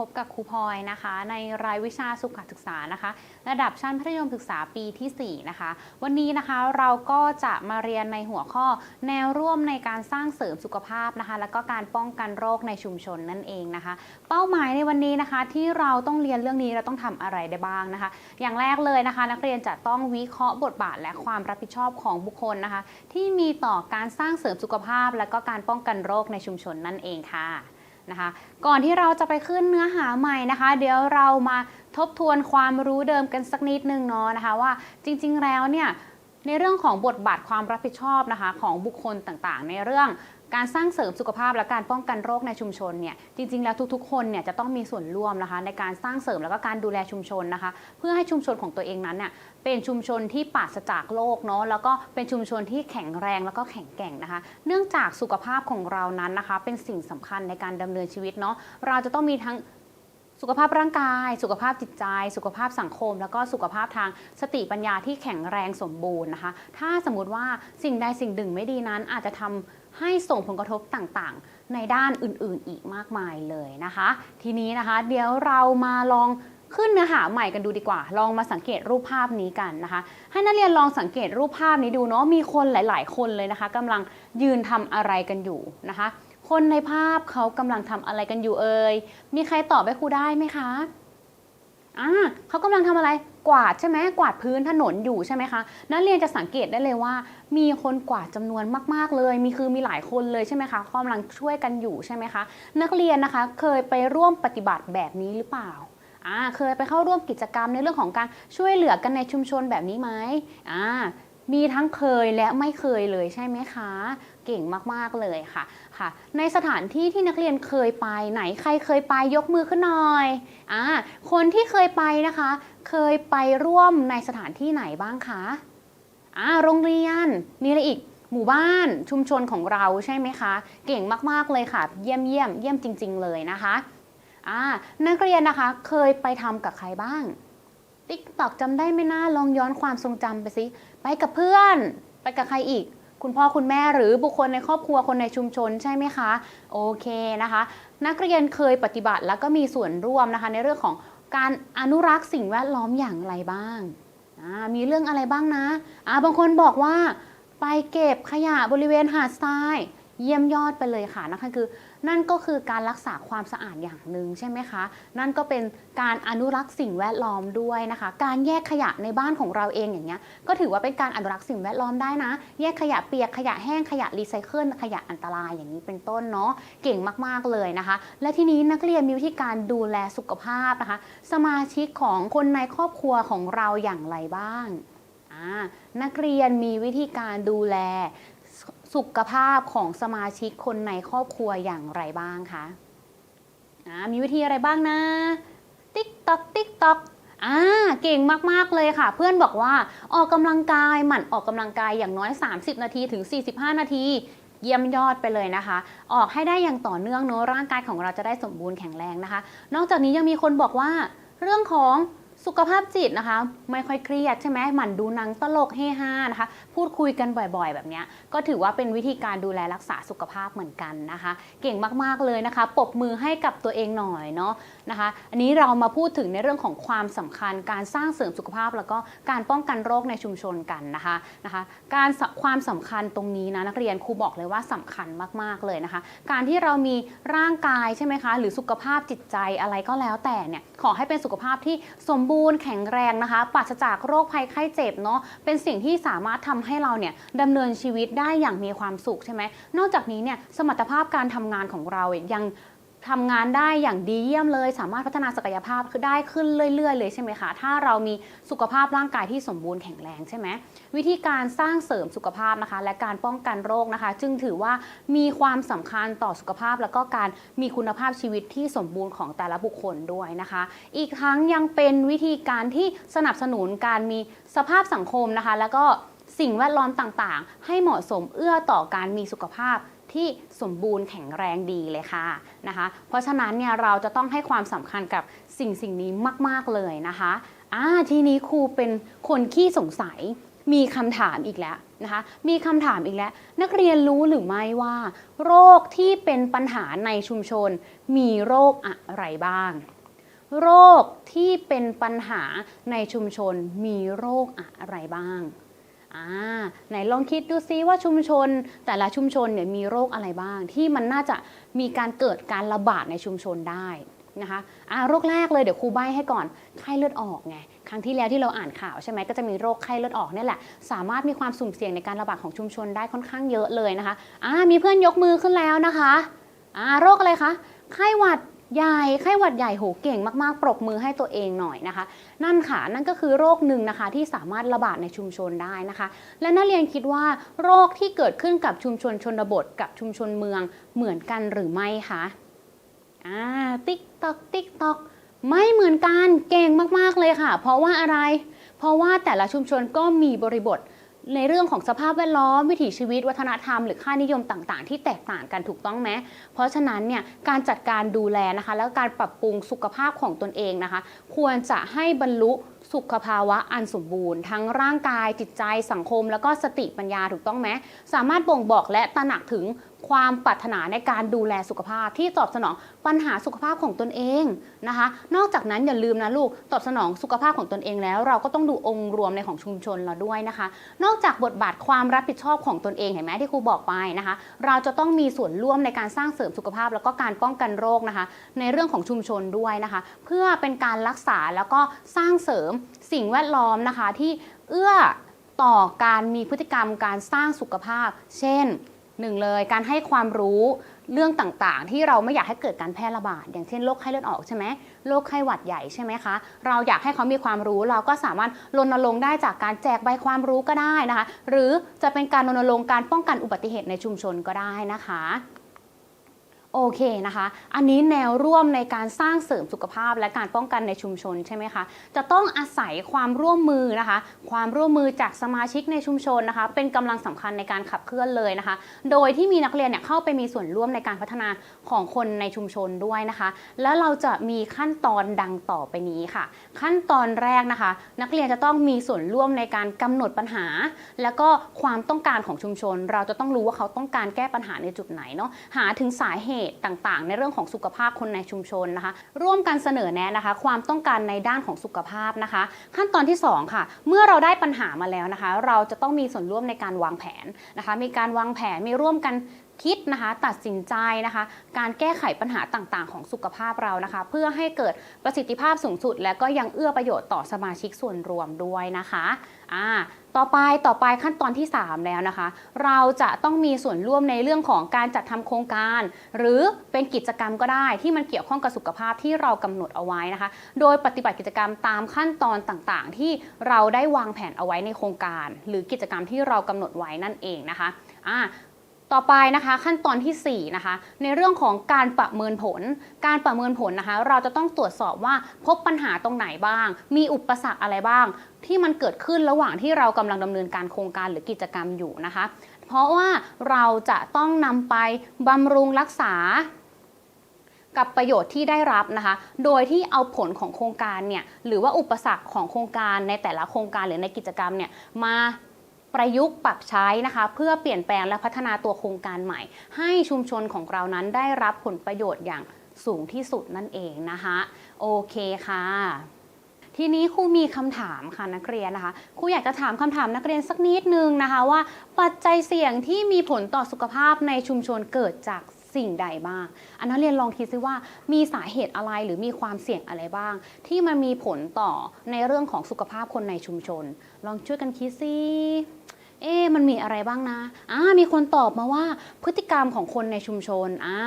พบกับครูพลอยนะคะ ในรายวิชาสุขศึกษานะคะ ระดับชั้นมัธยมศึกษาปีทีสี่ 4 นะคะ วันนี้นะคะเราก็จะมาเรียนในหัวข้อแนวร่วมในการสร้างเสริมสุขภาพนะคะ แล้วก็การป้องกันโรคในชุมชนนั่นเองนะคะ เป้าหมายในวันนี้นะคะที่เราต้องเรียนเรื่องนี้เราต้องทำอะไรได้บ้างนะคะ อย่างแรกเลยนะคะ นักเรียนจะต้องวิเคราะห์บทบาทและความรับผิดชอบของบุคคลนะคะ ที่มีต่อการสร้างเสริมสุขภาพ และก็การป้องกันโรคในชุมชนนั่นเองค่ะ นะคะ ก่อนที่เราจะไปขึ้นเนื้อหาใหม่นะคะ เดี๋ยวเรามาทบทวนความรู้เดิมกันสักนิดนึงเนาะนะคะว่าจริง ๆ แล้วเนี่ยในเรื่องของบทบาทความรับผิดชอบนะคะของบุคคลต่างๆ ในเรื่อง การสร้างเสริมสุขภาพและการป้องกันโรคในชุมชนเนี่ยจริงๆ แล้วทุกๆ คนเนี่ยจะต้องมีส่วนร่วมนะคะ ในการสร้างเสริมแล้วก็การดูแลชุมชนนะคะ เพื่อให้ชุมชนของตัวเองนั้นเนี่ยเป็นชุมชนที่ปราศจากโรคเนาะแล้วก็เป็นชุมชนที่แข็งแรงแล้วก็แข็งแกร่งนะคะ เนื่องจากสุขภาพของเรานั้นนะคะ เป็นสิ่งสำคัญในการดำเนินชีวิตเนาะเราจะต้องมีทั้งสุขภาพร่างกาย สุขภาพจิตใจ สุขภาพสังคม แล้วก็สุขภาพทางสติปัญญาที่แข็งแรงสมบูรณ์นะคะ ถ้าสมมติว่าสิ่งใดสิ่งหนึ่งไม่ดีนั้นอาจจะทำ ให้ส่งผลกระทบต่างๆ ในด้านอื่นๆอีกมากมายเลยนะคะ ทีนี้นะคะ เดี๋ยวเรามาลองขึ้นเนื้อหาใหม่กันดูดีกว่า ลองมาสังเกตรูปภาพนี้กันนะคะ ให้นักเรียนลองสังเกตรูปภาพนี้ดูเนาะ มีคนหลาย ๆ คนเลยนะคะกำลังยืนทำอะไรกันอยู่นะคะ คนในภาพเขากำลังทำอะไรกันอยู่เอ่ย มีใครตอบให้ครูได้ไหมคะ อ่าเขากำลังทำอะไร กวาดใช่ไหมกวาดพื้นถนนอยู่ใช่ไหมคะนักเรียนจะสังเกตได้เลยว่า มีคนกวาดจำนวนมาก ๆเลย มีคือมีหลายคนเลยใช่ไหมคะกำลังช่วยกันอยู่ใช่ไหมคะนักเรียนนะคะเคยไปร่วมปฏิบัติแบบนี้หรือเปล่าอ่าเคยไปเข้าร่วมกิจกรรมในเรื่องของการช่วยเหลือกันในชุมชนแบบนี้ไหมอ่ามีทั้งเคยและไม่เคยเลยใช่ไหมคะ เก่งมากๆเลยค่ะค่ะ ในสถานที่ที่นักเรียนเคยไปไหนใครเคยไปยกมือขึ้นหน่อยอ่าคนที่เคยไปนะคะ เคยไปร่วมในสถานที่ไหนบ้างคะอ่าโรงเรียน มีอะไรอีก หมู่บ้าน ชุมชนของเราใช่ไหมคะ เก่งมาก ๆ เลยค่ะ เยี่ยมเยี่ยมเยี่ยมจริง ๆ เลยนะคะอ่านักเรียนนะคะ เคยไปทำกับใครบ้าง ติ๊กตอกจำได้ไหมนะลองย้อนความทรงจำไปสิ ไปกับเพื่อน ไปกับใครอีกคุณพ่อคุณแม่หรือบุคคลในครอบครัวคนในชุมชนใช่ไหมคะ โอเคนะคะ นักเรียนเคยปฏิบัติแล้วก็มีส่วนร่วมนะคะ ในเรื่องของ การอนุรักษ์สิ่งแวดล้อมอย่างไรบ้าง มีเรื่องอะไรบ้างนะะบางคนบอกว่าไปเก็บขยะบริเวณหาดทราย เยี่ยมยอดไปเลยค่ะนะคะคือ นั่นก็คือการรักษาความสะอาดอย่างหนึ่งใช่ไหมคะ นั่นก็เป็นการอนุรักษ์สิ่งแวดล้อมด้วยนะคะ การแยกขยะในบ้านของเราเองอย่างเงี้ย ก็ถือว่าเป็นการอนุรักษ์สิ่งแวดล้อมได้นะ แยกขยะเปียกขยะแห้งขยะรีไซเคิลขยะอันตรายอย่างนี้เป็นต้นเนาะ เก่งมากๆเลยนะคะ และทีนี้นักเรียนมีวิธีการดูแลสุขภาพนะคะ สมาชิกของคนในครอบครัวของเราอย่างไรบ้างนักเรียนมีวิธีการดูแล สุขภาพของสมาชิกคนในครอบครัวอย่างไรบ้างคะมีวิธีอะไรบ้างนะ ติ๊กตอกติ๊กตอกอ่าเก่งมาก ๆ เลยค่ะ เพื่อนบอกว่าออกกำลังกายหมั่นออกกำลังกายอย่างน้อย 30 นาทีถึง 45 นาที เยี่ยมยอดไปเลยนะคะ ออกให้ได้อย่างต่อเนื่องเนอะร่างกายของเราจะได้สมบูรณ์แข็งแรงนะคะ นอกจากนี้ยังมีคนบอกว่า เรื่องของ สุขภาพจิตนะคะ ไม่ค่อยเครียดใช่ไหมหมั่นดูหนังตลกเฮฮานะคะ พูดคุยกันบ่อยๆ แบบนี้ก็ถือว่าเป็นวิธีการดูแลรักษาสุขภาพเหมือนกันนะคะ เก่งมากๆเลยนะคะปรบมือให้กับตัวเองหน่อยเนาะ นะคะ อันนี้เรามาพูดถึงในเรื่องของความสำคัญการสร้างเสริมสุขภาพ แล้วก็การป้องกันโรคในชุมชนกันนะคะนะคะ การความสำคัญตรงนี้นะนักเรียนครูบอกเลยว่าสำคัญมากๆเลยนะคะ การที่เรามีร่างกายใช่ไหมคะ หรือสุขภาพจิตใจอะไรก็แล้วแต่เนี่ยขอให้เป็นสุขภาพที่สมบูรณ์แข็งแรงนะคะปราศจากโรคภัยไข้เจ็บเนาะเป็นสิ่งที่สามารถทำให้เราเนี่ยดำเนินชีวิตได้อย่างมีความสุขใช่ไหมนอกจากนี้เนี่ยสมรรถภาพการทำงานของเรายัง ทำงานได้อย่างดีเยี่ยมเลย สามารถพัฒนาศักยภาพคือได้ขึ้นเรื่อยๆ เลยใช่ไหมคะถ้าเรามีสุขภาพร่างกายที่สมบูรณ์แข็งแรงใช่ไหมวิธีการสร้างเสริมสุขภาพนะคะ และการป้องกันโรคนะคะ จึงถือว่ามีความสำคัญต่อสุขภาพ แล้วก็การมีคุณภาพชีวิตที่สมบูรณ์ของแต่ละบุคคลด้วยนะคะ อีกทั้งยังเป็นวิธีการที่สนับสนุนการมีสภาพสังคมนะคะ แล้วก็สิ่งแวดล้อมต่างๆ ให้เหมาะสมเอื้อต่อการมีสุขภาพ ที่สมบูรณ์แข็งแรงดีเลยค่ะนะคะเพราะฉะนั้นเนี่ยเราจะต้องให้ความสำคัญกับสิ่งสิ่งนี้มาก ๆ เลยนะคะอ่าทีนี้ครูเป็นคนขี้สงสัยมีคำถามอีกแล้วนะคะมีคำถามอีกแล้ว นักเรียนรู้หรือไม่ว่า โรคที่เป็นปัญหาในชุมชน มีโรคอะไรบ้าง โรคที่เป็นปัญหาในชุมชนมีโรคอะไรบ้าง อ่าไหนลองคิดดูซิว่าชุมชนแต่ละชุมชนเนี่ยมีโรคอะไรบ้าง ที่มันน่าจะมีการเกิดการระบาดในชุมชนได้นะคะอ่าโรคแรกเลยเดี๋ยวครูใบ้ให้ก่อนไข้เลือดออกไงครั้งที่แล้วที่เราอ่านข่าวใช่ไหมก็จะมีโรคไข้เลือดออกนี่แหละ สามารถมีความสุ่มเสี่ยงในการระบาดของชุมชนได้ค่อนข้างเยอะเลยนะคะอ่ามีเพื่อนยกมือขึ้นแล้วนะคะอ่าโรคอะไรคะไข้หวัด ใหญ่ไข้หวัดใหญ่โหเก่งมากๆ ปรบมือให้ตัวเองหน่อยนะคะ นั่นค่ะนั่นก็คือโรคหนึ่งนะคะที่สามารถระบาดในชุมชนได้นะคะ และนักเรียนคิดว่าโรคที่เกิดขึ้นกับชุมชนชนบท กับชุมชนเมืองเหมือนกันหรือไม่คะอ่าติ๊กตอกติ๊กตอกไม่เหมือนกันเก่งมากๆเลยค่ะ เพราะว่าอะไร เพราะว่าแต่ละชุมชนก็มีบริบท ในเรื่องของสภาพแวดล้อมวิถีชีวิต วัฒนธรรมหรือค่านิยมต่างๆ ที่แตกต่างกันถูกต้องไหมเพราะฉะนั้นเนี่ยการจัดการดูแลนะคะ แล้วการปรับปรุงสุขภาพของตนเองนะคะ ควรจะให้บรรลุสุขภาวะอันสมบูรณ์ ทั้งร่างกายจิตใจสังคม แล้วก็สติปัญญาถูกต้องไหมสามารถบ่งบอกและตระหนักถึง ความปรารถนาในการดูแลสุขภาพที่ตอบสนองปัญหาสุขภาพของตนเองนะคะ นอกจากนั้นอย่าลืมนะลูกตอบสนองสุขภาพของตนเองแล้ว เราก็ต้องดูองค์รวมในของชุมชนเราด้วยนะคะ นอกจากบทบาทความรับผิดชอบของตนเองเห็นไหมที่ครูบอกไปนะคะ เราจะต้องมีส่วนร่วมในการสร้างเสริมสุขภาพ แล้วก็การป้องกันโรคนะคะ ในเรื่องของชุมชนด้วยนะคะ เพื่อเป็นการรักษาแล้วก็สร้างเสริมสิ่งแวดล้อมนะคะที่เอื้อต่อการมีพฤติกรรมการสร้างสุขภาพ เช่น หนึ่งเลยการให้ความรู้เรื่องต่างๆ ที่เราไม่อยากให้เกิดการแพร่ระบาด อย่างเช่นโรคไข้เลือดออกใช่ไหมโรคไข้หวัดใหญ่ใช่ไหมคะ เราอยากให้เขามีความรู้เราก็สามารถรณรงค์ได้จากการแจกใบความรู้ก็ได้นะคะ หรือจะเป็นการรณรงค์การป้องกันอุบัติเหตุในชุมชนก็ได้นะคะ โอเคนะคะ อันนี้แนวร่วมในการสร้างเสริมสุขภาพและการป้องกันในชุมชนใช่ไหมคะ จะต้องอาศัยความร่วมมือนะคะ ความร่วมมือจากสมาชิกในชุมชนนะคะ เป็นกำลังสำคัญในการขับเคลื่อนเลยนะคะ โดยที่มีนักเรียนเนี่ยเข้าไปมีส่วนร่วมในการพัฒนาของคนในชุมชนด้วยนะคะ แล้วเราจะมีขั้นตอนดังต่อไปนี้ค่ะ ขั้นตอนแรกนะคะ นักเรียนจะต้องมีส่วนร่วมในการกำหนดปัญหา แล้วก็ความต้องการของชุมชน เราจะต้องรู้ว่าเขาต้องการแก้ปัญหาในจุดไหนเนาะ หาถึงสาเหตุต่างๆ ในเรื่องของสุขภาพคนในชุมชนนะคะ ร่วมกันเสนอแนะนะคะ ความต้องการในด้านของสุขภาพนะคะ ขั้นตอนที่สองค่ะ เมื่อเราได้ปัญหามาแล้วนะคะ เราจะต้องมีส่วนร่วมในการวางแผนนะคะ มีการวางแผนมีร่วมกันคิดนะคะตัดสินใจนะคะ การแก้ไขปัญหาต่างๆ ของสุขภาพเรานะคะ เพื่อให้เกิดประสิทธิภาพสูงสุด และก็ยังเอื้อประโยชน์ต่อสมาชิกส่วนรวมด้วยนะคะอ่า ต่อไปต่อไปขั้นตอนที่ 3 แล้วนะคะ เราจะต้องมีส่วนร่วมในเรื่องของการจัดทำโครงการ หรือเป็นกิจกรรมก็ได้ที่มันเกี่ยวข้องกับสุขภาพที่เรากำหนดเอาไว้นะคะ โดยปฏิบัติกิจกรรมตามขั้นตอนต่างๆ ที่เราได้วางแผนเอาไว้ในโครงการ หรือกิจกรรมที่เรากำหนดไว้นั่นเองนะคะอ่า ต่อไปนะคะขั้นตอนทีสี่ 4 นะคะ ในเรื่องของการประเมินผล การประเมินผลนะคะ เราจะต้องตรวจสอบว่าพบปัญหาตรงไหนบ้าง มีอุปสรรคอะไรบ้าง ที่มันเกิดขึ้นระหว่างที่เรากำลังดำเนินการโครงการหรือกิจกรรมอยู่นะคะ เพราะว่าเราจะต้องนำไปบำรุงรักษากับประโยชน์ที่ได้รับนะคะ โดยที่เอาผลของโครงการเนี่ยหรือว่าอุปสรรคของโครงการในแต่ละโครงการหรือในกิจกรรมเนี่ยมา ประยุกต์ปรับใช้นะคะ เพื่อเปลี่ยนแปลงและพัฒนาตัวโครงการใหม่ ให้ชุมชนของเรานั้นได้รับผลประโยชน์อย่างสูงที่สุดนั่นเองนะคะ โอเคค่ะทีนี้ครูมีคำถามค่ะนักเรียนนะคะครูอยากจะถามคำถามนักเรียนสักนิดนึงนะคะว่า ปัจจัยเสี่ยงที่มีผลต่อสุขภาพในชุมชนเกิดจากสิ่งใดบ้าง อันนั้นเรียนลองคิดซิว่ามีสาเหตุอะไรหรือมีความเสี่ยงอะไรบ้าง ที่มันมีผลต่อในเรื่องของสุขภาพคนในชุมชน ลองช่วยกันคิดซิ เอ๊มันมีอะไรบ้างนะอ่ามีคนตอบมาว่าพฤติกรรมของคนในชุมชนอ่า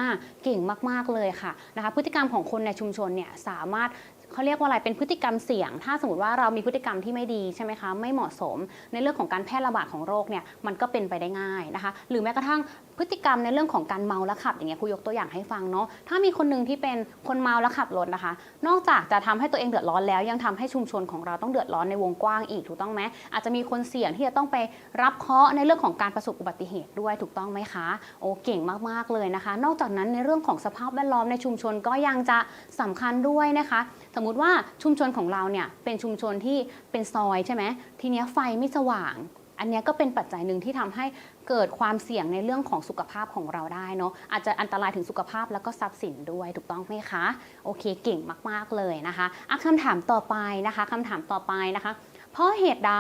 เก่งมาก ๆ เลยค่ะนะคะพฤติกรรมของคนในชุมชนเนี่ยสามารถ เขาเรียกว่าอะไรเป็นพฤติกรรมเสี่ยง ถ้าสมมติว่าเรามีพฤติกรรมที่ไม่ดีใช่ไหมคะไม่เหมาะสม ในเรื่องของการแพร่ระบาดของโรคเนี่ยมันก็เป็นไปได้ง่ายนะคะ หรือแม้กระทั่งพฤติกรรมในเรื่องของการเมาแล้วขับ อย่างเงี้ยครูยกตัวอย่างให้ฟังเนาะถ้ามีคนหนึ่งที่เป็นคนเมาแล้วขับรถนะคะ นอกจากจะทำให้ตัวเองเดือดร้อนแล้ว ยังทำให้ชุมชนของเราต้องเดือดร้อนในวงกว้างอีกถูกต้องไหมอาจจะมีคนเสี่ยงที่จะต้องไปรับเคราะห์ในเรื่องของการประสบอุบัติเหตุด้วยถูกต้องไหมคะโอ้เก่งมากๆเลยนะคะ นอกจากนั้นในเรื่องของสภาพแวดล้อมในชุมชนก็ยังจะสำคัญด้วยนะคะ สมมุติว่าชุมชนของเราเนี่ยเป็นชุมชนที่เป็นซอยใช่ไหมทีเนี้ยไฟไม่สว่าง อันนี้ก็เป็นปัจจัยหนึ่งที่ทำให้เกิดความเสี่ยงในเรื่องของสุขภาพของเราได้เนาะอาจจะอันตรายถึงสุขภาพแล้วก็ทรัพย์สินด้วยถูกต้องไหมคะ โอเคเก่งมากๆเลยนะคะอะคำถามต่อไปนะคะคำถามต่อไปนะคะ เพราะเหตุใด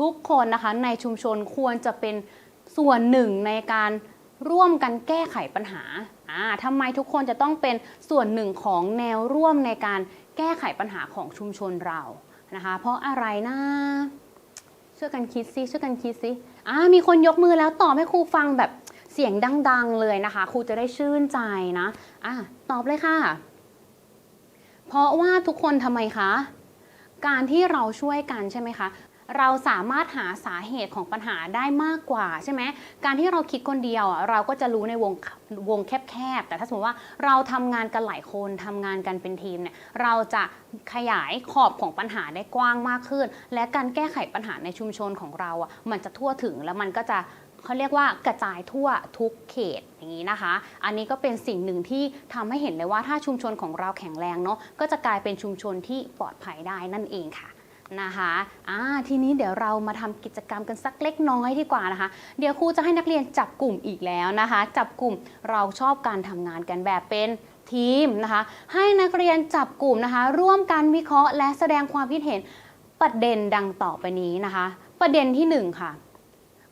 ทุกคนนะคะในชุมชนควรจะเป็นส่วนหนึ่งในการร่วมกันแก้ไขปัญหาอ่าทำไมทุกคนจะต้องเป็นส่วนหนึ่งของแนวร่วมในการ แก้ไขปัญหาของชุมชนเรานะคะ เพราะอะไรนะช่วยกันคิดซิช่วยกันคิดซิอ่ามีคนยกมือแล้วตอบให้ครูฟังแบบเสียงดัง ๆ เลยนะคะ ครูจะได้ชื่นใจนะอะตอบเลยค่ะ เพราะว่าทุกคนทำไมคะ การที่เราช่วยกันใช่ไหมคะ เราสามารถหาสาเหตุของปัญหาได้มากกว่าใช่ไหมการที่เราคิดคนเดียวเราก็จะรู้ในวงวงแคบๆแต่ถ้าสมมติว่าเราทำงานกันหลายคนทำงานกันเป็นทีมเนี่ยเราจะขยายขอบของปัญหาได้กว้างมากขึ้น และการแก้ไขปัญหาในชุมชนของเราอะมันจะทั่วถึงแล้วมันก็จะเขาเรียกว่ากระจายทั่วทุกเขตอย่างนี้นะคะ อันนี้ก็เป็นสิ่งหนึ่งที่ทำให้เห็นเลยว่าถ้าชุมชนของเราแข็งแรงเนาะก็จะกลายเป็นชุมชนที่ปลอดภัยได้นั่นเองค่ะ นะคะอ่าทีนี้เดี๋ยวเรามาทำกิจกรรมกันสักเล็กน้อยดีกว่านะคะ เดี๋ยวครูจะให้นักเรียนจับกลุ่มอีกแล้วนะคะ จับกลุ่มเราชอบการทำงานกันแบบเป็นทีมนะคะ ให้นักเรียนจับกลุ่มนะคะ ร่วมกันวิเคราะห์ และแสดงความคิดเห็นประเด็นดังต่อไปนี้นะคะ ประเด็นที่หนึ่งค่ะ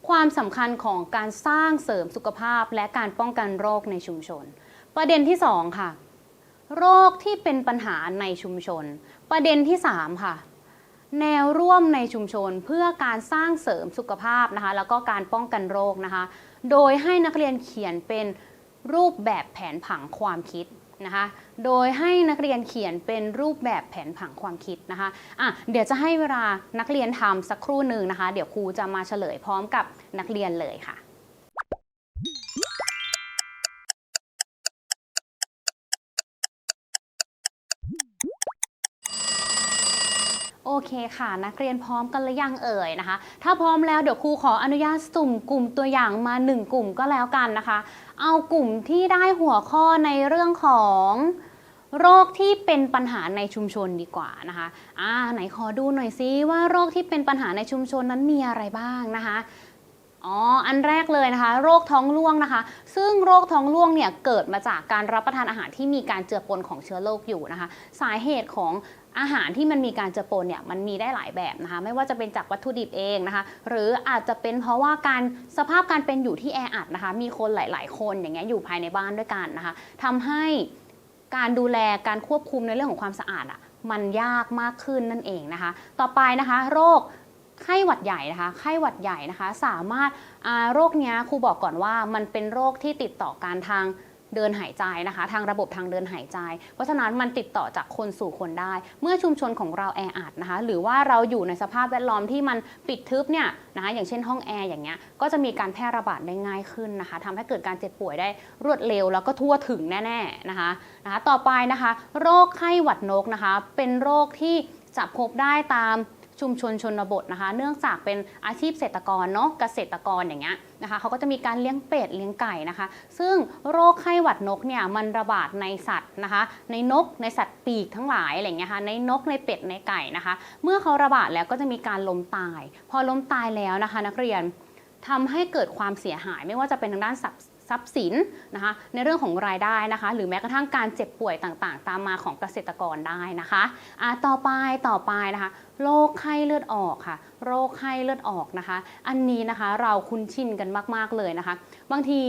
ความสำคัญของการสร้างเสริมสุขภาพและการป้องกันโรคในชุมชน ประเด็นที่สองค่ะ โรคที่เป็นปัญหาในชุมชน ประเด็นที่สามค่ะ แนวร่วมในชุมชนเพื่อการสร้างเสริมสุขภาพนะคะแล้วก็การป้องกันโรคนะคะ โดยให้นักเรียนเขียนเป็นรูปแบบแผนผังความคิดนะคะโดยให้นักเรียนเขียนเป็นรูปแบบแผนผังความคิดนะคะอะเดี๋ยวจะให้เวลานักเรียนทำสักครู่หนึ่งนะคะ เดี๋ยวครูจะมาเฉลยพร้อมกับนักเรียนเลยค่ะ เคค่ะ นักเรียนพร้อมกันหรือยังเอ่ยนะคะ ถ้าพร้อมแล้วเดี๋ยวครูขออนุญาตสุ่มกลุ่มตัวอย่างมา 1 กลุ่มก็แล้วกันนะคะ เอากลุ่มที่ได้หัวข้อในเรื่องของโรคที่เป็นปัญหาในชุมชนดีกว่านะคะอ่าไหนขอดูหน่อยซิว่าโรคที่เป็นปัญหาในชุมชนนั้นมีอะไรบ้างนะคะอ๋อ อันแรกเลยนะคะ โรคท้องร่วงนะคะ ซึ่งโรคท้องร่วงเนี่ยเกิดมาจากการรับประทานอาหารที่มีการเจือปนของเชื้อโรคอยู่นะคะ สาเหตุของ อาหารที่มันมีการเจอปนเนี่ยมันมีได้หลายแบบนะคะ ไม่ว่าจะเป็นจากวัตถุดิบเองนะคะ หรืออาจจะเป็นเพราะว่าการสภาพการเป็นอยู่ที่แออัดนะคะ มีคนหลาย ๆ คนอย่างเงี้ยอยู่ภายในบ้านด้วยกันนะคะทำให้การดูแลการควบคุมในเรื่องของความสะอาดอะมันยากมากขึ้นนั่นเองนะคะ ต่อไปนะคะโรคไข้หวัดใหญ่นะคะไข้หวัดใหญ่นะคะ สามารถโรคเนี้ยครูบอกก่อนว่ามันเป็นโรคที่ติดต่อการทาง เดินหายใจนะคะ ทางระบบทางเดินหายใจ เพราะฉะนั้นมันติดต่อจากคนสู่คนได้ เมื่อชุมชนของเราแออัดนะคะ หรือว่าเราอยู่ในสภาพแวดล้อมที่มันปิดทึบเนี่ยนะคะอย่างเช่นห้องแอร์อย่างเงี้ยก็จะมีการแพร่ระบาดได้ง่ายขึ้นนะคะทำให้เกิดการเจ็บป่วยได้รวดเร็วแล้วก็ทั่วถึงแน่ๆนะคะนะคะ ต่อไปนะคะ โรคไข้หวัดนกนะคะ เป็นโรคที่จะพบได้ตาม ชุมชนชนบทนะคะ เนื่องจากเป็นอาชีพเกษตรกรเนาะเกษตรกรอย่างเงี้ยนะคะเขาก็จะมีการเลี้ยงเป็ดเลี้ยงไก่นะคะ ซึ่งโรคไข้หวัดนกเนี่ยมันระบาดในสัตว์นะคะ ในนกในสัตว์ปีกทั้งหลายอะไรเงี้ยค่ะในนกในเป็ดในไก่นะคะ เมื่อเขาระบาดแล้วก็จะมีการล้มตาย พอล้มตายแล้วนะคะ นักเรียนทำให้เกิดความเสียหายไม่ว่าจะเป็นทางด้านทรัพย์ ทรัพย์สินนะคะในเรื่องของรายได้นะคะ หรือแม้กระทั่งการเจ็บป่วยต่างๆ ตามมาของเกษตรกรได้นะคะอ่าต่อไปต่อไปนะคะโรคไข้เลือดออกค่ะ โรคไข้เลือดออกนะคะ อันนี้นะคะเราคุ้นชินกันมากๆเลยนะคะ บางที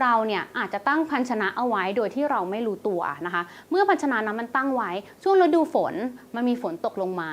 เราเนี่ยอาจจะตั้งพันชนะเอาไว้โดยที่เราไม่รู้ตัวนะคะ เมื่อพันชนะนั้นมันตั้งไว้ ช่วงฤดูฝนมันมีฝนตกลงมา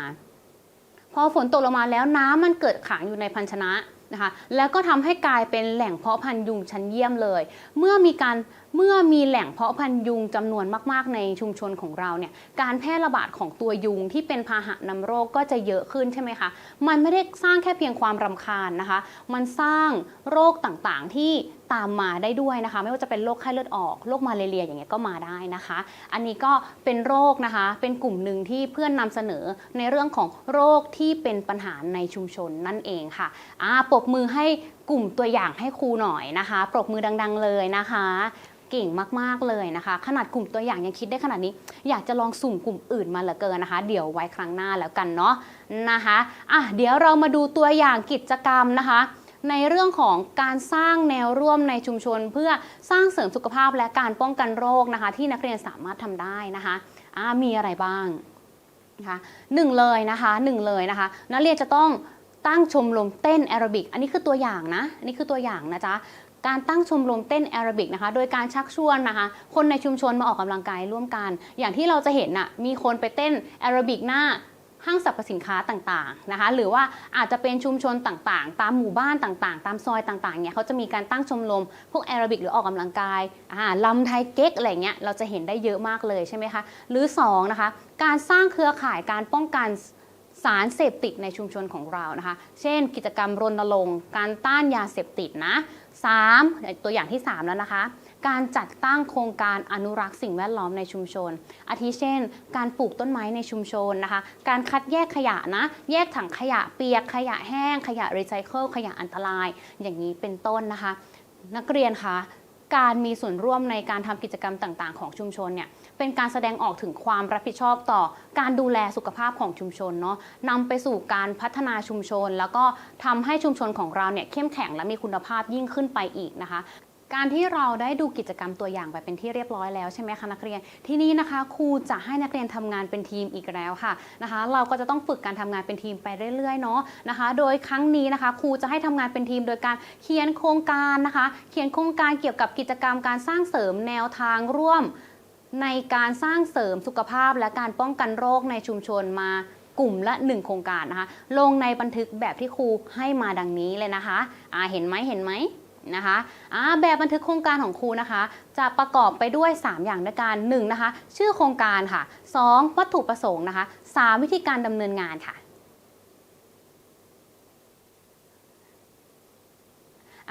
พอฝนตกลงมาแล้วน้ำมันเกิดขังอยู่ในภาชนะ นะคะแล้วก็ทำให้กลายเป็นแหล่งเพาะพันธุ์ยุงชั้นเยี่ยมเลย เมื่อมีการ เมื่อมีแหล่งเพาะพันธุ์ยุงจำนวนมากๆในชุมชนของเราเนี่ยการแพร่ระบาดของตัวยุงที่เป็นพาหะนำโรคก็จะเยอะขึ้นใช่ไหมคะ มันไม่ได้สร้างแค่เพียงความรำคาญนะคะ มันสร้างโรคต่างๆที่ตามมาได้ด้วยนะคะ ไม่ว่าจะเป็นโรคไข้เลือดออกโรคมาเรียอย่างเงี้ยก็มาได้นะคะ อันนี้ก็เป็นโรคนะคะ เป็นกลุ่มหนึ่งที่เพื่อนนำเสนอในเรื่องของโรคที่เป็นปัญหาในชุมชนนั่นเองค่ะอ่าปรบมือให้กลุ่มตัวอย่างให้ครูหน่อยนะคะ ปรบมือดัง ๆ เลยนะคะ เก่งมากๆเลยนะคะ ขนาดกลุ่มตัวอย่างยังคิดได้ขนาดนี้ อยากจะลองสุ่มกลุ่มอื่นมาเหลือเกินนะคะ เดี๋ยวไว้ครั้งหน้าแล้วกันเนาะนะคะอะเดี๋ยวเรามาดูตัวอย่างกิจกรรมนะคะในเรื่องของการสร้างแนวร่วมในชุมชน เพื่อสร้างเสริมสุขภาพและการป้องกันโรคนะคะ ที่นักเรียนสามารถทำได้นะคะอะมีอะไรบ้างนะคะหนึ่งเลยนะคะหนึ่งเลยนะคะ นักเรียนจะต้องตั้งชมรมเต้นแอโรบิก อันนี้คือตัวอย่างนะ อันนี้คือตัวอย่างนะจ๊ะ การตั้งชมรมเต้นแอโรบิกนะคะ โดยการชักชวนนะคะ คนในชุมชนมาออกกำลังกายร่วมกัน อย่างที่เราจะเห็นน่ะมีคนไปเต้นแอโรบิกหน้าห้างสรรพสินค้าต่างๆนะคะหรือว่าอาจจะเป็นชุมชนต่างๆ ตามหมู่บ้านต่างๆ ตามซอยต่างๆเนี่ยเขาจะมีการตั้งชมรมพวกแอโรบิกหรือออกกำลังกายอ่าลำไทยเก๊กอะไรเงี้ยเราจะเห็นได้เยอะมากเลยใช่ไหมคะหรือสองนะคะการสร้างเครือข่ายการป้องกัน สารเสพติดในชุมชนของเรานะคะ เช่น กิจกรรมรณรงค์การต้านยาเสพติดนะ 3. ตัวอย่างที่ 3 แล้วนะคะ การจัดตั้งโครงการอนุรักษ์สิ่งแวดล้อมในชุมชน อาทิเช่น การปลูกต้นไม้ในชุมชนนะคะ การคัดแยกขยะนะ แยกถังขยะเปียก ขยะแห้ง ขยะรีไซเคิล ขยะอันตราย อย่างนี้เป็นต้นนะคะ นักเรียนคะ การมีส่วนร่วมในการทำกิจกรรมต่าง ๆ ของชุมชนเนี่ย เป็นการแสดงออกถึงความรับผิดชอบต่อการดูแลสุขภาพของชุมชนเนาะนำไปสู่การพัฒนาชุมชน แล้วก็ทำให้ชุมชนของเราเนี่ยเข้มแข็งและมีคุณภาพยิ่งขึ้นไปอีกนะคะการที่เราได้ดูกิจกรรมตัวอย่างไปเป็นที่เรียบร้อยแล้วใช่ไหมคะนักเรียนที่นี้นะคะครูจะให้นักเรียนทำงานเป็นทีมอีกแล้วค่ะนะคะ เราก็จะต้องฝึกการทำงานเป็นทีมไปเรื่อยๆเนาะนะคะ โดยครั้งนี้นะคะครูจะให้ทำงานเป็นทีมโดยการเขียนโครงการนะคะ เขียนโครงการเกี่ยวกับกิจกรรมการสร้างเสริมแนวทางร่วม ในการสร้างเสริมสุขภาพและการป้องกันโรคในชุมชนมากลุ่มละ 1 โครงการนะคะ ลงในบันทึกแบบที่ครูให้มาดังนี้เลยนะคะอ่าเห็นไหมเห็นไหมนะคะอ่าแบบบันทึกโครงการของครูนะคะ จะประกอบไปด้วย 3 อย่างด้วยกัน1นะคะ ชื่อโครงการค่ะ 2 วัตถุประสงค์นะคะ 3 วิธีการดำเนินงานค่ะ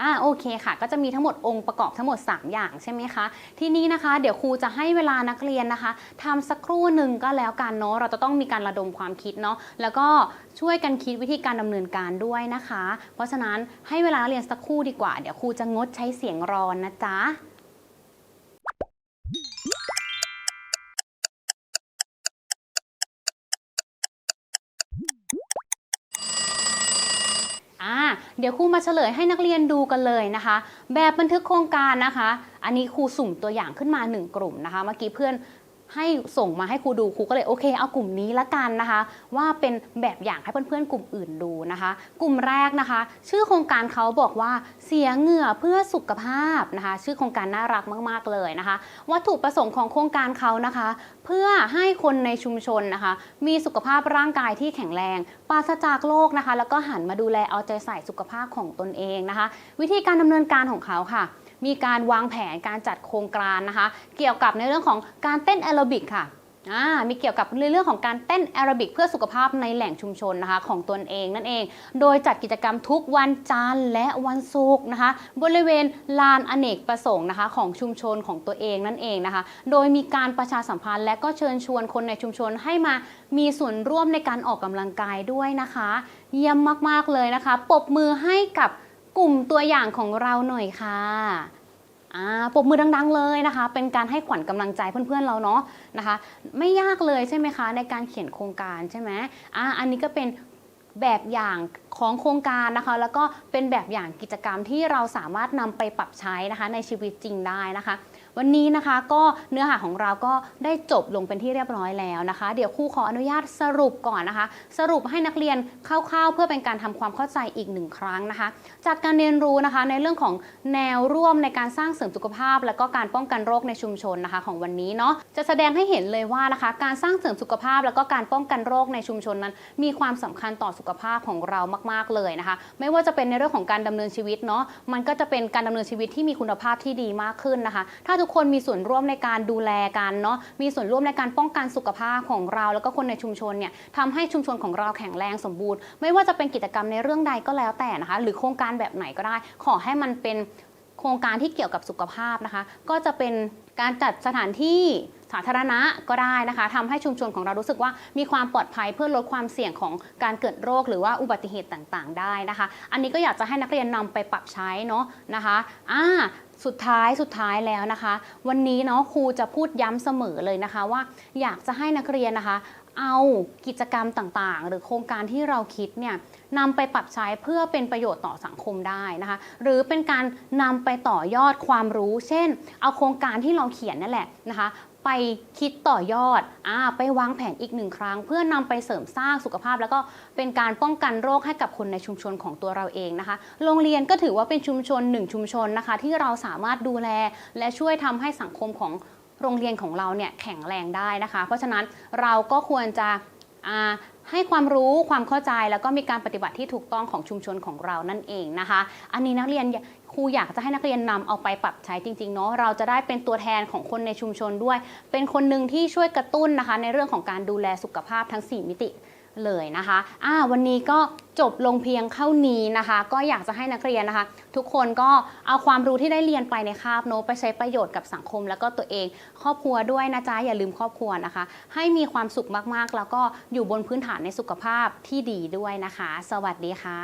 อ่าโอเคค่ะ ก็จะมีทั้งหมดองค์ประกอบทั้งหมด 3 อย่างใช่ไหมคะ ทีนี้นะคะเดี๋ยวครูจะให้เวลานักเรียนนะคะทำสักครู่หนึ่งก็แล้วกันเนาะเราจะต้องมีการระดมความคิดเนาะแล้วก็ช่วยกันคิดวิธีการดำเนินการด้วยนะคะ เพราะฉะนั้นให้เวลานักเรียนสักครู่ดีกว่า เดี๋ยวครูจะงดใช้เสียงรอนนะจ๊ะ เดี๋ยวครูมาเฉลยให้นักเรียนดูกันเลยนะคะ แบบบันทึกโครงการนะคะ อันนี้ครูสุ่มตัวอย่างขึ้นมา 1 กลุ่มนะคะ เมื่อกี้เพื่อน ให้ส่งมาให้ครูดูครูก็เลยโอเค เอากลุ่มนี้ละกันนะคะ ว่าเป็นแบบอย่างให้เพื่อนๆ กลุ่มอื่นดูนะคะ กลุ่มแรกนะคะ ชื่อโครงการเขาบอกว่าเสียเหงื่อเพื่อสุขภาพนะคะ ชื่อโครงการน่ารักมาก ๆเลยนะคะ วัตถุประสงค์ของโครงการเขานะคะ เพื่อให้คนในชุมชนนะคะ มีสุขภาพร่างกายที่แข็งแรงปราศจากโรคนะคะ แล้วก็หันมาดูแลเอาใจใส่สุขภาพของตนเองนะคะ วิธีการดำเนินการของเขาค่ะ มีการวางแผนการจัดโครงการนะคะ เกี่ยวกับในเรื่องของการเต้นแอโรบิกค่ะมีเกี่ยวกับในเรื่องของการเต้นแอโรบิกเพื่อสุขภาพในแหล่งชุมชนนะคะของตนเองนั่นเอง โดยจัดกิจกรรมทุกวันจันทร์และวันศุกร์นะคะ บริเวณลานอเนกประสงค์นะคะของชุมชนของตัวเองนั่นเองนะคะ โดยมีการประชาสัมพันธ์และก็เชิญชวนคนในชุมชนให้มามีส่วนร่วมในการออกกำลังกายด้วยนะคะ เยี่ยมมากๆเลยนะคะ ปรบมือให้กับ กลุ่มตัวอย่างของเราหน่อยค่ะอ่าปรบมือดัง ๆ เลยนะคะ เป็นการให้ขวัญกำลังใจเพื่อนๆเราเนาะนะคะ ไม่ยากเลยใช่ไหมคะ ในการเขียนโครงการใช่ไหมอ่าอันนี้ก็เป็นแบบอย่างของโครงการนะคะ แล้วก็เป็นแบบอย่างกิจกรรมที่เราสามารถนำไปปรับใช้นะคะ ในชีวิตจริงได้นะคะ วันนี้นะคะก็เนื้อหาของเราก็ได้จบลงเป็นที่เรียบร้อยแล้วนะคะ เดี๋ยวครูขออนุญาตสรุปก่อนนะคะ สรุปให้นักเรียนคร่าวๆ เพื่อเป็นการทำความเข้าใจอีกหนึ่งครั้งนะคะ จากการเรียนรู้นะคะในเรื่องของแนวร่วมในการสร้างเสริมสุขภาพ และก็การป้องกันโรคในชุมชนนะคะ ของวันนี้เนาะจะแสดงให้เห็นเลยว่านะคะ การสร้างเสริมสุขภาพ และก็การป้องกันโรคในชุมชนนั้น มีความสำคัญต่อสุขภาพของเรามาก ๆเลยนะคะ ไม่ว่าจะเป็นในเรื่องของการดำเนินชีวิตเนาะมันก็จะเป็นการดำเนินชีวิตที่มีคุณภาพที่ดีมากขึ้นนะคะ ถ้าทุกคนมีส่วนร่วมในการดูแลกันเนาะมีส่วนร่วมในการป้องกันสุขภาพของเรา แล้วก็คนในชุมชนเนี่ยทำให้ชุมชนของเราแข็งแรงสมบูรณ์ ไม่ว่าจะเป็นกิจกรรมในเรื่องใดก็แล้วแต่นะคะ หรือโครงการแบบไหนก็ได้ ขอให้มันเป็น โครงการที่เกี่ยวกับสุขภาพนะคะ ก็จะเป็นการจัดสถานที่สาธารณะก็ได้นะคะทำให้ชุมชนของเรารู้สึกว่ามีความปลอดภัยเพื่อลดความเสี่ยงของการเกิดโรคหรือว่าอุบัติเหตุต่างๆ ได้นะคะ อันนี้ก็อยากจะให้นักเรียนนำไปปรับใช้เนาะนะคะอ่าสุดท้ายสุดท้ายแล้วนะคะ วันนี้เนาะครูจะพูดย้ำเสมอเลยนะคะว่าอยากจะให้นักเรียนนะคะ เอากิจกรรมต่างๆ หรือโครงการที่เราคิดเนี่ยนำไปปรับใช้เพื่อเป็นประโยชน์ต่อสังคมได้นะคะ หรือเป็นการนำไปต่อยอดความรู้ เช่น เอาโครงการที่เราเขียนนั่นแหละนะคะไปคิดต่อยอดอาไปวางแผนอีกหนึ่งครั้ง เพื่อนำไปเสริมสร้างสุขภาพ แล้วก็เป็นการป้องกันโรคให้กับคนในชุมชนของตัวเราเองนะคะ โรงเรียนก็ถือว่าเป็นชุมชนหนึ่งชุมชนนะคะ ที่เราสามารถดูแลและช่วยทำให้สังคมของ โรงเรียนของเราเนี่ยแข็งแรงได้นะคะ เพราะฉะนั้นเราก็ควรจะให้ความรู้ความเข้าใจแล้วก็มีการปฏิบัติที่ถูกต้องของชุมชนของเรานั่นเองนะคะ อันนี้นักเรียนครูอยากจะให้นักเรียนนำเอาไปปรับใช้จริงๆเนาะเราจะได้เป็นตัวแทนของคนในชุมชนด้วย เป็นคนหนึ่งที่ช่วยกระตุ้นนะคะ ในเรื่องของการดูแลสุขภาพทั้ง 4 มิติ เลยนะคะอ่าวันนี้ก็จบลงเพียงเท่านี้นะคะ ก็อยากจะให้นักเรียนนะคะ ทุกคนก็เอาความรู้ที่ได้เรียนไปในคาบโน้ตไปใช้ประโยชน์กับสังคม แล้วก็ตัวเองครอบครัวด้วยนะจ๊ะอย่าลืมครอบครัวนะคะ ให้มีความสุขมากๆ แล้วก็อยู่บนพื้นฐานในสุขภาพที่ดีด้วยนะคะ สวัสดีค่ะ